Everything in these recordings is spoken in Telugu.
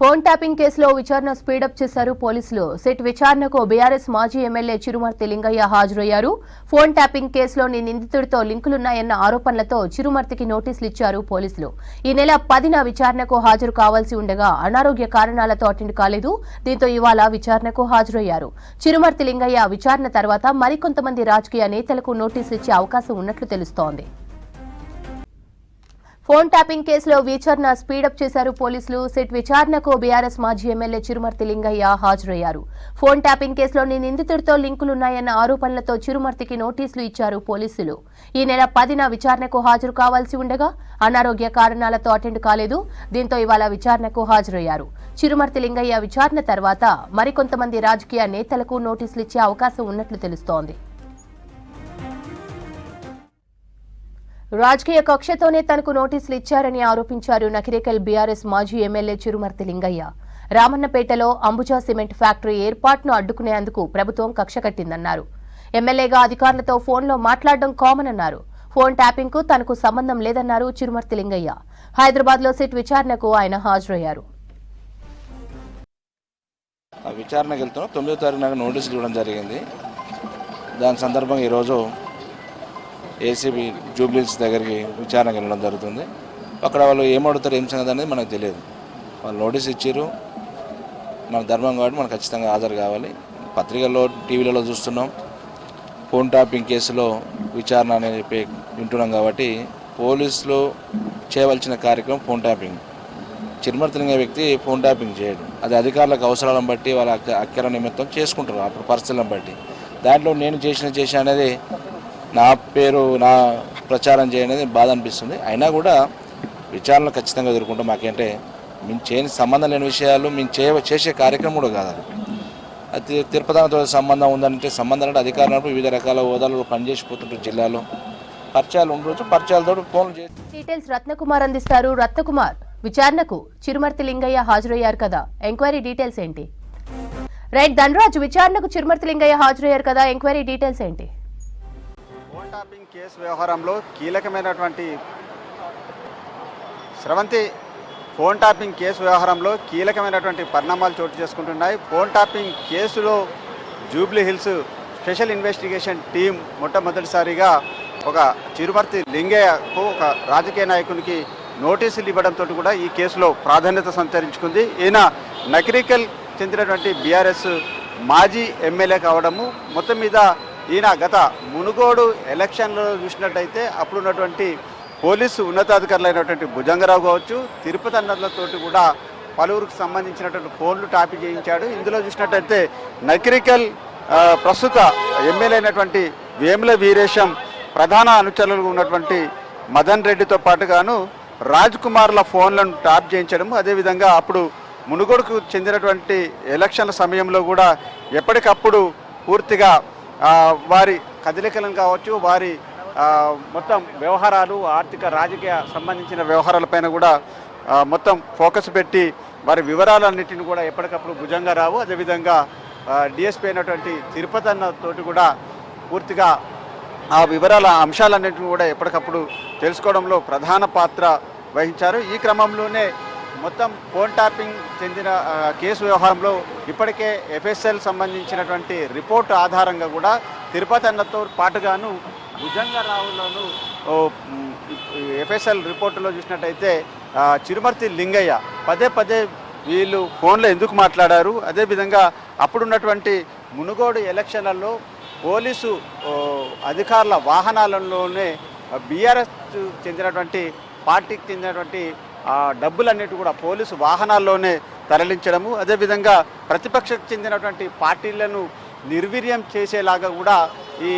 ఫోన్ ట్యాపింగ్ కేసులో విచారణ స్పీడప్ చేశారు పోలీసులు. సిట్ విచారణకు బీఆర్ఎస్ మాజీ ఎమ్మెల్యే చిరుమర్తి లింగయ్య హాజరయ్యారు. ఫోన్ ట్యాపింగ్ కేసులోని నిందితుడితో లింకులున్నాయన్న ఆరోపణలతో చిరుమర్తికి నోటీసులు ఇచ్చారు పోలీసులు. ఈ నెల పదిన విచారణకు హాజరు కావాల్సి ఉండగా అనారోగ్య కారణాలతో అటెండ్ కాలేదు. దీంతో ఇవాళ విచారణకు హాజరయ్యారు. చిరుమర్తి లింగయ్య విచారణ తర్వాత మరికొంతమంది రాజకీయ నేతలకు నోటీసులు ఇచ్చే అవకాశం ఉన్నట్లు తెలుస్తోంది. ఫోన్ ట్యాపింగ్ కేసులో విచారణ స్పీడప్ చేశారు పోలీసులు. సిట్ విచారణకు బీఆర్ఎస్ మాజీ ఎమ్మెల్యే చిరుమర్తి లింగయ్య హాజరయ్యారు. ఫోన్ ట్యాపింగ్ కేసులోని నిందితుడితో లింకులున్నాయన్న ఆరోపణలతో చిరుమర్తికి నోటీసులు ఇచ్చారు పోలీసులు. ఈ నెల పదిన విచారణకు హాజరు కావాల్సి ఉండగా అనారోగ్య కారణాలతో అటెండ్ కాలేదు. దీంతో ఇవాళ విచారణకు హాజరయ్యారు. చిరుమర్తి లింగయ్య విచారణ తర్వాత మరికొంతమంది రాజకీయ నేతలకు నోటీసులు ఇచ్చే అవకాశం ఉన్నట్లు తెలుస్తోంది. రాజకీయ కక్షతోనే తనకు నోటీసులు ఇచ్చారని ఆరోపించారు నకిరేకల్ బీఆర్ఎస్ మాజీ ఎమ్మెల్యే చిరుమర్తి లింగయ్య. రామన్నపేటలో అంబుజా సిమెంట్ ఫ్యాక్టరీ ఏర్పాటును అడ్డుకునేందుకు ప్రభుత్వం కక్ష కట్టిందన్నారు. ఎమ్మెల్యేగా అధికారులతో ఫోన్లో మాట్లాడడం కామన్ అన్నారు. ఫోన్ ట్యాపింగ్కు తనకు సంబంధం లేదన్నారు చిరుమర్తి లింగయ్య. హైదరాబాద్లో సిట్ విచారణకు ఆయన హాజరయ్యారు. విచారణకు వెళ్తున్నాం తొమ్మిదో తారీఖు నాకు నోటీసులు ఇవ్వడం జరిగింది. దాని సందర్భంగా ఈరోజు ఏసీబీ జూబ్లీస్ దగ్గరికి విచారణకు వెళ్ళడం జరుగుతుంది. అక్కడ వాళ్ళు ఏం ఏం సంగతి అనేది మనకు తెలియదు. వాళ్ళు నోటీస్ ఇచ్చారు మన ధర్మం కాబట్టి మనకు ఖచ్చితంగా హాజరు కావాలి. పత్రికల్లో టీవీలలో చూస్తున్నాం. ఫోన్ టాపింగ్ కేసులో విచారణ అనేది చెప్పి వింటున్నాం కాబట్టి పోలీసులు చేయవలసిన కార్యక్రమం ఫోన్ ట్యాపింగ్ చిరుమర్తిలింగ వ్యక్తి ఫోన్ ట్యాపింగ్ చేయడు. అది అధికారులకు అవసరాలను బట్టి వాళ్ళ అక్క- అక్కర నిమిత్తం చేసుకుంటారు. అప్పుడు పరిస్థితులను బట్టి. దాంట్లో నేను చేసిన చేశా అనేది నా పేరు నా ప్రచారం చేయనేది బాధ అనిపిస్తుంది. అయినా కూడా విచారణ ఖచ్చితంగా ఎదుర్కొంటాం మాకేంటే మేము చేయని సంబంధం లేని విషయాలు మేము చేయ చేసే కార్యక్రమం కూడా కాదు అది. తిరుపతితో సంబంధం ఉందంటే సంబంధం అంటే అధికారులు వివిధ రకాల హోదాలు పనిచేసిపోతుంటారు జిల్లాలో. పరిచయాలు ఉండొచ్చు పరిచయాలతో ఫోన్ డీటెయిల్స్ రత్నకుమార్ అందిస్తారు. రత్నకుమార్ విచారణకు చిరుమర్తి లింగయ్య హాజరయ్యారు కదా. ఎంక్వైరీ డీటెయిల్స్ ఏంటి? రైట్ ధనరాజ్ విచారణకు చిరుమర్తి లింగయ్య హాజరయ్యారు కదా. ఎంక్వైరీ డీటెయిల్స్ ఏంటి? ఫోన్ టాపింగ్ కేసు వ్యవహారంలో కీలకమైనటువంటి స్రవంతి ఫోన్ టాపింగ్ కేసు వ్యవహారంలో కీలకమైనటువంటి పరిణామాలు చోటు చేసుకుంటున్నాయి. ఫోన్ టాపింగ్ కేసులో Jubilee Hills special investigation team మొట్టమొదటిసారిగా ఒక చిరుమర్తి లింగయ్యకు ఒక రాజకీయ నాయకునికి నోటీసులు ఇవ్వడంతో కూడా ఈ కేసులో ప్రాధాన్యత సంతరించుకుంది. ఈయన నకిరికల్ చెందినటువంటి బీఆర్ఎస్ మాజీ ఎమ్మెల్యే కావడము మొత్తం మీద ఈయన గత మునుగోడు ఎలక్షన్లో చూసినట్టయితే అప్పుడున్నటువంటి పోలీసు ఉన్నతాధికారులైనటువంటి భుజంగరావు కావచ్చు తిరుపతి అన్నలతోటి కూడా పలువురికి సంబంధించినటువంటి ఫోన్లు టాపీ చేయించాడు. ఇందులో చూసినట్టయితే నకిరికల్ ప్రస్తుత ఎమ్మెల్యే అయినటువంటి వేముల వీరేశం ప్రధాన అనుచరులుగా ఉన్నటువంటి మదన్ రెడ్డితో పాటుగాను రాజ్ కుమార్ల ఫోన్లను టాప్ చేయించడం అదేవిధంగా అప్పుడు మునుగోడుకు చెందినటువంటి ఎలక్షన్ల సమయంలో కూడా ఎప్పటికప్పుడు పూర్తిగా వారి కదలికలను కావచ్చు వారి మొత్తం వ్యవహారాలు ఆర్థిక రాజకీయ సంబంధించిన వ్యవహారాలపైన కూడా మొత్తం ఫోకస్ పెట్టి వారి వివరాలన్నింటిని కూడా ఎప్పటికప్పుడు భుజంగా రావు. అదేవిధంగా డిఎస్పీ అయినటువంటి తిరుపతి అన్నతోటి కూడా పూర్తిగా ఆ వివరాల అంశాలన్నింటిని కూడా ఎప్పటికప్పుడు తెలుసుకోవడంలో ప్రధాన పాత్ర వహించారు. ఈ క్రమంలోనే మొత్తం ఫోన్ ట్యాపింగ్ చెందిన కేసు వ్యవహారంలో ఇప్పటికే ఎఫ్ఎస్ఎల్ సంబంధించినటువంటి రిపోర్ట్ ఆధారంగా కూడా తిరుపతి అన్నతో పాటుగాను భుజంగరావులను ఎఫ్ఎస్ఎల్ రిపోర్టులో చూసినట్టయితే చిరుమర్తి లింగయ్య పదే పదే వీళ్ళు ఫోన్లో ఎందుకు మాట్లాడారు? అదేవిధంగా అప్పుడున్నటువంటి మునుగోడు ఎలక్షన్లలో పోలీసు అధికారుల వాహనాలలోనే బీఆర్ఎస్ చెందినటువంటి పార్టీకి చెందినటువంటి ఆ, డబ్బులన్నిటి కూడా పోలీసు వాహనాల్లోనే తరలించడము. అదేవిధంగా ప్రతిపక్షకు చెందినటువంటి పార్టీలను నిర్వీర్యం చేసేలాగా కూడా ఈ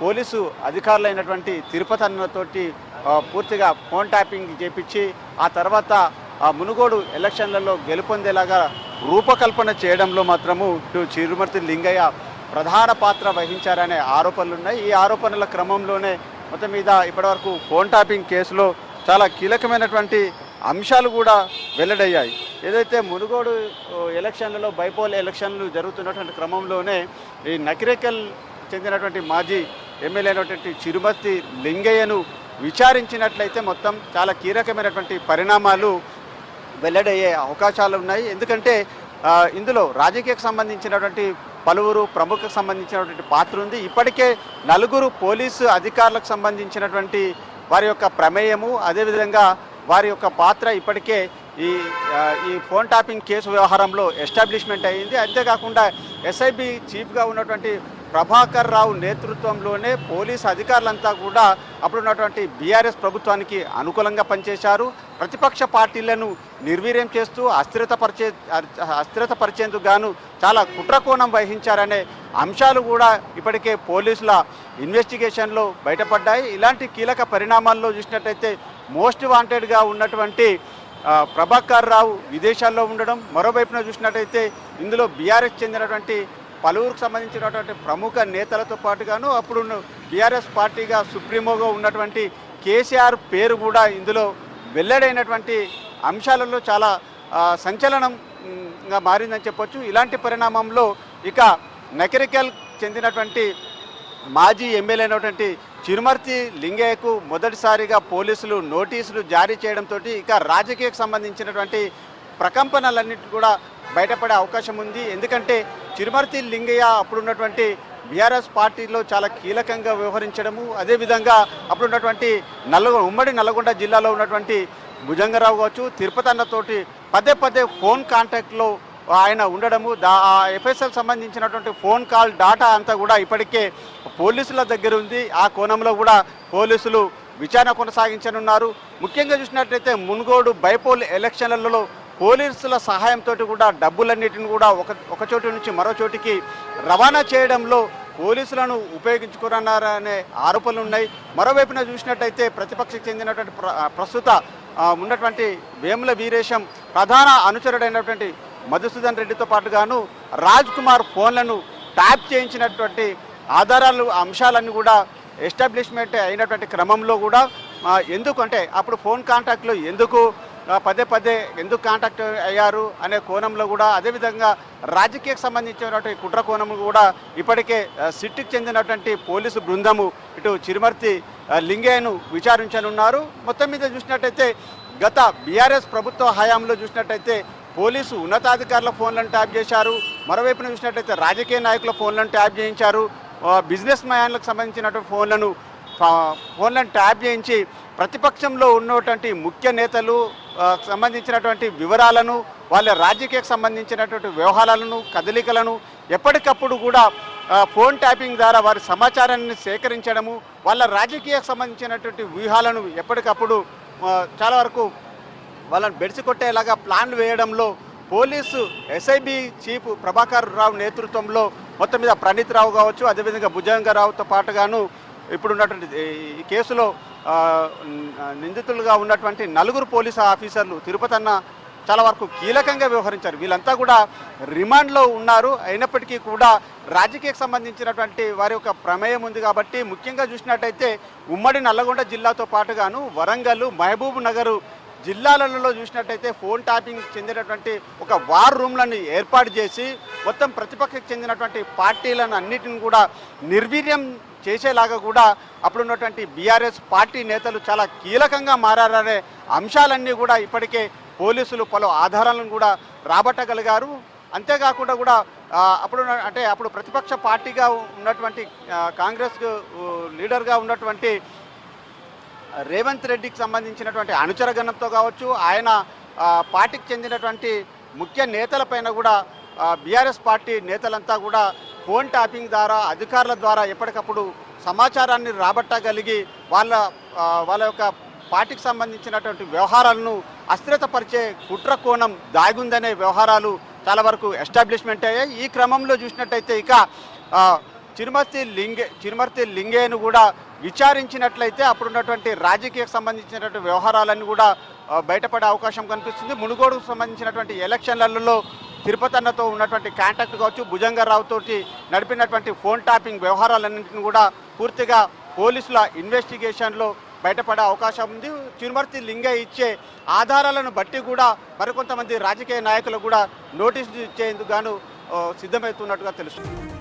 పోలీసు అధికారులైనటువంటి తిరుపతి అన్నతోటి పూర్తిగా ఫోన్ ట్యాపింగ్ చేపించి ఆ తర్వాత ఆ మునుగోడు ఎలక్షన్లలో గెలుపొందేలాగా రూపకల్పన చేయడంలో మాత్రము ఇటు చిరుమర్తి లింగయ్య ప్రధాన పాత్ర వహించారనే ఆరోపణలు ఉన్నాయి ఈ ఆరోపణల క్రమంలోనే మొత్తం మీద ఇప్పటివరకు ఫోన్ ట్యాపింగ్ కేసులో చాలా కీలకమైనటువంటి అంశాలు కూడా వెల్లడయ్యాయి. ఏదైతే మునుగోడు ఎలక్షన్లలో బైపోల్ ఎలక్షన్లు జరుగుతున్నటువంటి క్రమంలోనే ఈ నకిరేకల్ చెందినటువంటి మాజీ ఎమ్మెల్యే అయినటువంటి చిరుమర్తి లింగయ్యను విచారించినట్లయితే మొత్తం చాలా కీలకమైనటువంటి పరిణామాలు వెల్లడయ్యే అవకాశాలు ఉన్నాయి. ఎందుకంటే ఇందులో రాజకీయకు సంబంధించినటువంటి పలువురు ప్రముఖకు సంబంధించినటువంటి పాత్ర ఉంది. ఇప్పటికే నలుగురు పోలీసు అధికారులకు సంబంధించినటువంటి వారి యొక్క ప్రమేయము అదేవిధంగా వారి యొక్క పాత్ర ఇప్పటికే ఈ ఈ ఫోన్ టాపింగ్ కేసు వ్యవహారంలో ఎస్టాబ్లిష్మెంట్ అయ్యింది అంతేకాకుండా ఎస్ఐబి చీఫ్గా ఉన్నటువంటి ప్రభాకర్ రావు నేతృత్వంలోనే పోలీస్ అధికారులంతా కూడా అప్పుడున్నటువంటి బీఆర్ఎస్ ప్రభుత్వానికి అనుకూలంగా పనిచేశారు. ప్రతిపక్ష పార్టీలను నిర్వీర్యం చేస్తూ అస్థిరత పరిచే అస్థిరత పరిచేందుకు గాను చాలా కుట్రకోణం వహించారనే అంశాలు కూడా ఇప్పటికే పోలీసుల ఇన్వెస్టిగేషన్లో బయటపడ్డాయి. ఇలాంటి కీలక పరిణామాల్లో చూసినట్టయితే మోస్ట్ వాంటెడ్గా ఉన్నటువంటి ప్రభాకర్ రావు విదేశాల్లో ఉండడం మరోవైపున చూసినట్టయితే ఇందులో బీఆర్ఎస్ చెందినటువంటి పలువురికి సంబంధించినటువంటి ప్రముఖ నేతలతో పాటుగాను అప్పుడు బీఆర్ఎస్ పార్టీగా సుప్రీమోగా ఉన్నటువంటి కేసీఆర్ పేరు కూడా ఇందులో వెల్లడైనటువంటి అంశాలలో చాలా సంచలనంగా మారిందని చెప్పొచ్చు. ఇలాంటి పరిణామంలో ఇక నకిరికల్ చెందినటువంటి మాజీ ఎమ్మెల్యే అయినటువంటి చిరుమర్తి లింగయ్యకు మొదటిసారిగా పోలీసులు నోటీసులు జారీ చేయడంతో ఇక రాజకీయకు సంబంధించినటువంటి ప్రకంపనలన్నిటి కూడా బయటపడే అవకాశం ఉంది. ఎందుకంటే చిరుమర్తి లింగయ్య అప్పుడున్నటువంటి బీఆర్ఎస్ పార్టీలో చాలా కీలకంగా వ్యవహరించడము అదేవిధంగా అప్పుడున్నటువంటి నల్గొండ ఉమ్మడి నల్గొండ జిల్లాలో ఉన్నటువంటి భుజంగరావు కావచ్చు తిరుపతి అన్నతోటి పదే పదే ఫోన్ కాంటాక్ట్లో ఆయన ఉండడము దా ఎఫ్ఎస్ఎల్ సంబంధించినటువంటి ఫోన్ కాల్ డాటా అంతా కూడా ఇప్పటికే పోలీసుల దగ్గర ఉంది. ఆ కోణంలో కూడా పోలీసులు విచారణ కొనసాగించనున్నారు. ముఖ్యంగా చూసినట్లయితే మున్గోడు బైపోల్ ఎలక్షన్లలో పోలీసుల సహాయంతో కూడా డబ్బులన్నిటిని కూడా ఒక ఒక చోటు నుంచి మరో చోటికి రవాణా చేయడంలో పోలీసులను ఉపయోగించుకున్నారనే ఆరోపణలు ఉన్నాయి. మరోవైపున చూసినట్టయితే ప్రతిపక్షకు చెందినటువంటి ప్ర- ప్రస్తుత ఉన్నటువంటి వేముల వీరేశం ప్రధాన అనుచరుడైనటువంటి మధుసూదన్ రెడ్డితో పాటుగాను రాజ్ కుమార్ ఫోన్లను ట్యాప్ చేయించినటువంటి ఆధారాలు అంశాలన్నీ కూడా ఎస్టాబ్లిష్మెంట్ అయినటువంటి క్రమంలో కూడా ఎందుకంటే అప్పుడు ఫోన్ కాంటాక్ట్లో ఎందుకు పదే పదే ఎందుకు కాంటాక్ట్ అయ్యారు అనే కోణంలో కూడా అదేవిధంగా రాజకీయకు సంబంధించినటువంటి కుట్ర కోణం కూడా ఇప్పటికే ఆ, సిట్కి చెందినటువంటి పోలీసు బృందము ఇటు చిరుమర్తి ఆ, లింగయ్యను విచారించనున్నారు. మొత్తం మీద చూసినట్టయితే గత బీఆర్ఎస్ ప్రభుత్వ హయాంలో చూసినట్టయితే పోలీసు ఉన్నతాధికారుల ఫోన్లను ట్యాప్ చేశారు. మరోవైపున చూసినట్లయితే రాజకీయ నాయకుల ఫోన్లను ట్యాప్ చేయించారు. బిజినెస్ మ్యాన్లకు సంబంధించినటువంటి ఫోన్లను ఫోన్లను ట్యాప్ చేయించి ప్రతిపక్షంలో ఉన్నటువంటి ముఖ్య నేతలు సంబంధించినటువంటి వివరాలను వాళ్ళ రాజకీయకు సంబంధించినటువంటి వ్యవహారాలను కదలికలను ఎప్పటికప్పుడు కూడా ఫోన్ ట్యాపింగ్ ద్వారా వారి సమాచారాన్ని సేకరించడము వాళ్ళ రాజకీయకు సంబంధించినటువంటి వ్యూహాలను ఎప్పటికప్పుడు చాలా వరకు వాళ్ళని బెడిచి కొట్టేలాగా ప్లాన్లు వేయడంలో police SIB chief Prabhakar Rao నేతృత్వంలో మొత్తం మీద ప్రణీత్ రావు కావచ్చు అదేవిధంగా భుజంగరావుతో పాటుగాను ఇప్పుడున్నటువంటి ఈ కేసులో నిందితులుగా ఉన్నటువంటి నలుగురు పోలీసు ఆఫీసర్లు తిరుపతి అన్న చాలా వరకు కీలకంగా వ్యవహరించారు. వీళ్ళంతా కూడా రిమాండ్లో ఉన్నారు. అయినప్పటికీ కూడా రాజకీయకు సంబంధించినటువంటి వారి యొక్క ప్రమేయం ఉంది కాబట్టి ముఖ్యంగా చూసినట్టయితే ఉమ్మడి నల్లగొండ జిల్లాతో పాటుగాను వరంగల్ మహబూబ్ నగరు జిల్లాలలో చూసినట్టయితే ఫోన్ ట్యాపింగ్ చెందినటువంటి ఒక వార్ రూమ్లను ఏర్పాటు చేసి మొత్తం ప్రతిపక్షకు చెందినటువంటి పార్టీలను అన్నిటిని కూడా నిర్వీర్యం చేసేలాగా కూడా అప్పుడున్నటువంటి బీఆర్ఎస్ పార్టీ నేతలు చాలా కీలకంగా మారారనే అంశాలన్నీ కూడా ఇప్పటికే పోలీసులు పలు ఆధారాలను కూడా రాబట్టగలిగారు. అంతేకాకుండా కూడా అప్పుడు అంటే అప్పుడు ప్రతిపక్ష పార్టీగా ఉన్నటువంటి కాంగ్రెస్ లీడర్గా ఉన్నటువంటి రేవంత్ రెడ్డికి సంబంధించినటువంటి అనుచరగణంతో కావచ్చు ఆయన పార్టీకి చెందినటువంటి ముఖ్య నేతలపైన కూడా బీఆర్ఎస్ పార్టీ నేతలంతా కూడా ఫోన్ ట్యాపింగ్ ద్వారా అధికారుల ద్వారా ఎప్పటికప్పుడు సమాచారాన్ని రాబట్టగలిగి వాళ్ళ వాళ్ళ యొక్క పార్టీకి సంబంధించినటువంటి వ్యవహారాలను అస్థిరతపరిచే కుట్ర కోణం దాగుందనే వ్యవహారాలు చాలా వరకు ఎస్టాబ్లిష్మెంట్ అయ్యాయి. ఈ క్రమంలో చూసినట్టయితే ఇక చిరుమర్తి లింగే చిరుమర్తి లింగేను కూడా విచారించినట్లయితే అప్పుడున్నటువంటి రాజకీయకు సంబంధించినటువంటి వ్యవహారాలన్నీ కూడా బయటపడే అవకాశం కనిపిస్తుంది. మునుగోడుకు సంబంధించినటువంటి ఎలక్షన్లలో తిరుపతి అన్నతో ఉన్నటువంటి కాంటాక్ట్ కావచ్చు భుజంగరావుతో నడిపినటువంటి ఫోన్ ట్యాపింగ్ వ్యవహారాలన్నింటిని కూడా పూర్తిగా పోలీసుల ఇన్వెస్టిగేషన్లో బయటపడే అవకాశం ఉంది. చిరుమర్తి లింగయ్య ఇచ్చే ఆధారాలను బట్టి కూడా మరికొంతమంది రాజకీయ నాయకులు కూడా నోటీసులు ఇచ్చేందుకు గాను సిద్ధమవుతున్నట్టుగా తెలుస్తుంది.